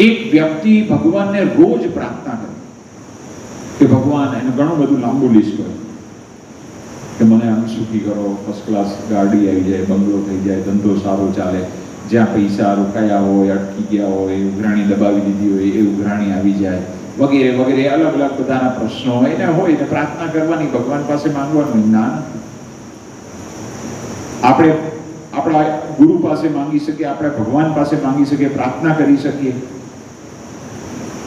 એક વ્યક્તિ ભગવાનને રોજ પ્રાર્થના કરે. કે ભગવાન, એને ઘણું બધું લાંબુ લિસ્ટ હોય. કે મને આમ સુખી કરો ફર્સ્ટ ક્લાસ ગાડી આવી જાય, બંગલો થઈ જાય, ધંધો સારો ચાલે. જ્યાં પૈસા રોકાયા હોય, અટકી ગયા હોય ઉઘરાણી દબાવી દીધી હોય એ ઉઘરાણી આવી જાય. વગેરે વગેરે, અલગ અલગ બધાના પ્રશ્નો હોય. ને હોય ને પ્રાર્થના કરવાની, ભગવાન પાસે માંગવાનું. ના. આપણે આપણા ગુરુ પાસે માંગી શકીએ, આપણે ભગવાન પાસે માંગી શકીએ, પ્રાર્થના કરી શકીએ.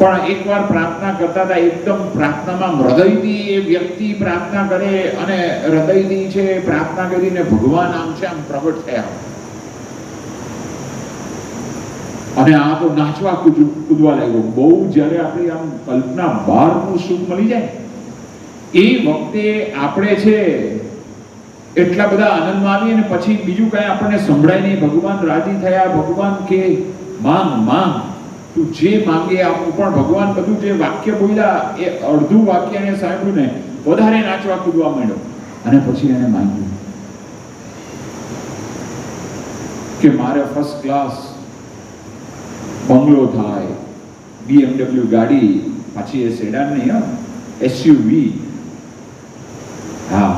પણ એકવાર પ્રાર્થના કરતા હતા, એકદમ પ્રાર્થનામાં હૃદયથી એ વ્યક્તિ પ્રાર્થના કરે અને હૃદયથી છે પ્રાર્થના કરીને ભગવાન આમ છે આમ પ્રગટ થયા. અને આ તો નાચવા કૂદવા લાગ્યો. બહુ જ્યારે આપણી આમ કલ્પના બહારનું સુખ મળી જાય, એ વખતે આપણે છે એટલા બધા આનંદમાં આવીએ ને પછી બીજું કાંઈ આપણને સંભળાય નહીં. ભગવાન રાજી થયા, ભગવાન કે, માંગ માંગ. તું જે માંગે આપું પણ ભગવાન બધું જે વાક્ય બોલ્યા, એ અડધું વાક્ય એને સાંભળ્યું ને, વધારે નાચવા કૂદવા માંડ્યો. અને પછી એને માંગ્યું કે મારે ફર્સ્ટ ક્લાસ બંગલો થાય BMW ગાડી, પાછી એ સેડાન નહીં હા એસયુવી હા.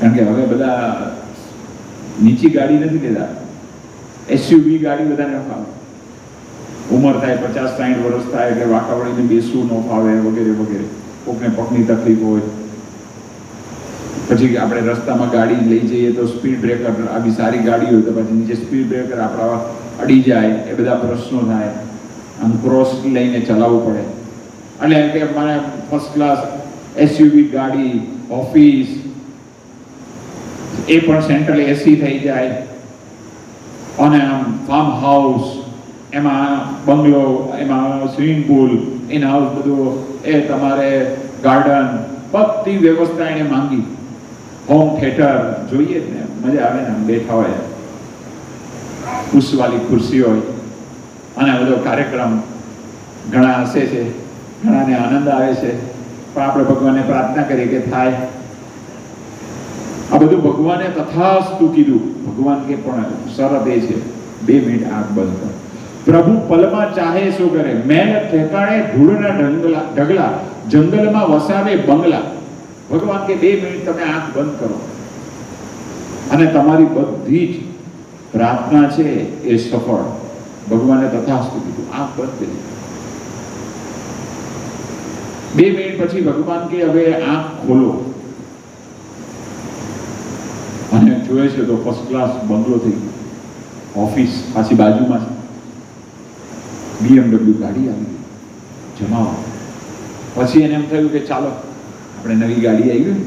કારણ કે હવે બધા નીચી ગાડી નથી લેતા. એસયુવી ગાડી બધાને ફાવે ઉંમર થાય, પચાસ સાઠ વર્ષ થાય એટલે વાતાવરણને બેસવું ન ફાવે વગેરે વગેરે. કોકને પગની તકલીફ હોય. પછી આપણે રસ્તામાં ગાડી લઈ જઈએ તો સ્પીડ બ્રેકર આવી સારી ગાડી હોય તો પછી નીચે સ્પીડ બ્રેકર આપણા અડી જાય, એ બધા પ્રશ્નો થાય. આમ ક્રોસ લઈને ચલાવવું પડે. એટલે એમ કે મને ફર્સ્ટ ક્લાસ એસયુવી ગાડી ઓફિસ એ પણ સેન્ટ્રલ એસી થઈ જાય. અને આમ ફાર્મ હાઉસ એમાં બંગલો, એમાં સ્વિમિંગ પુલ ઇન હાઉસ બધું એ તમારે ગાર્ડન બધી વ્યવસ્થા એને માંગી. હોમ થિયેટર જોઈએ જ ને, મજા આવે ને બેઠા હોય. ખુશવાલી ખુરશી હોય. અને બધો કાર્યક્રમ ઘણા હસે છે, ઘણાને આનંદ આવે છે. પણ આપણે ભગવાનને પ્રાર્થના કરીએ કે થાય. આ બધું ભગવાને તથાસ્તુ કીધું. ભગવાન કે પણ શરત એ છે. બે મિનિટ આંખ બંધ કર. પ્રભુ પલમાં ચાહે શું કરે? મેલ ઠેકાણે ધૂળના ઢંગલા ઢગલા, જંગલમાં વસાવે બંગલા. ભગવાન કે બે મિનિટ તમે આંખ બંધ કરો. અને તમારી બધી જ પ્રાર્થના છે એ સફળ. ભગવાને તથાસ્તુ કીધું. આંખ બંધ કરી. બે મિનિટ પછી ભગવાન કે, હવે આંખ ખોલો. અને જોયે છે તો ફર્સ્ટ ક્લાસ બંગલો થઈ ઓફિસ પાછી બાજુમાં BMW ગાડી આવી જમાવો. પછી એને એમ થયું કે ચાલો, આપણે નવી ગાડી આવી ગઈ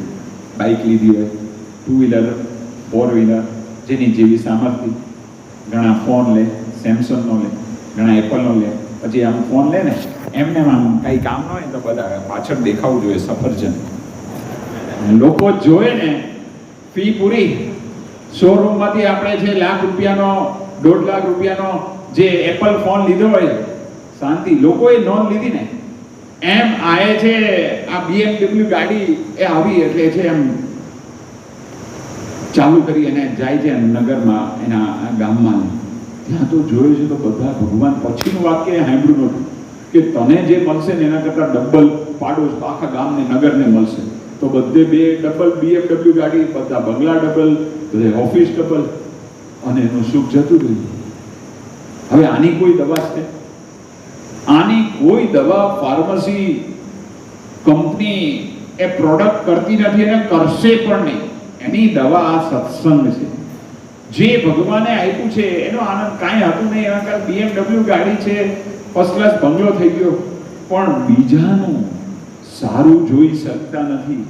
બાઇક લીધી હોય ટુ વ્હીલર ફોર વ્હીલર જેની જેવી સામર્થ્ય. ઘણા ફોન લે, સેમસંગનો લે, ઘણા એપલનો લે. પછી આમ ફોન લે ને, એમને આમ કંઈ કામ ન હોય તો બધા પાછળ દેખાવું જોઈએ સફરજન. લોકો જોવે ને ફી પૂરી. શોરૂમમાંથી આપણે જે લાખ રૂપિયાનો, દોઢ લાખ રૂપિયાનો જે એપલ ફોન લીધો હોય, શાંતિ, લોકોએ નોંધ લીધી ને, એમ આએ છે, આ બીએમડબલ્યુ ગાડી એ આવી એટલે છે એમ ચાલુ કરી અને જાય છે નગરમાં, એના ગામમાં. ત્યાં તો જોયું છે તો બધા ભગવાન પછીનું વાક્ય સાંભળ્યું નહોતું, કે તને જે મળશે ને એના કરતાં ડબલ પાડોશ આખા ગામને, નગરને મળશે. તો બધે બે ડબલ BMW ગાડી, બધા બંગલા ડબલ બધે ઓફિસ ડબલ અને એનું સુખ જતું રહ્યું. હવે આની કોઈ દવા છે? આની કોઈ દવા ફાર્મસી કંપની એ પ્રોડક્ટ કરતી નથી અને કરશે પણ નહીં. એની દવા આ સત્સંગ છે. જે ભગવાને આપ્યું છે, એનો આનંદ કાંઈ હતું નહીં. એના કારણે BMW ગાડી છે ફર્સ્ટ ક્લાસ બંગલો થઈ ગયો. પણ બીજાનું સારું જોઈ શકતા નથી.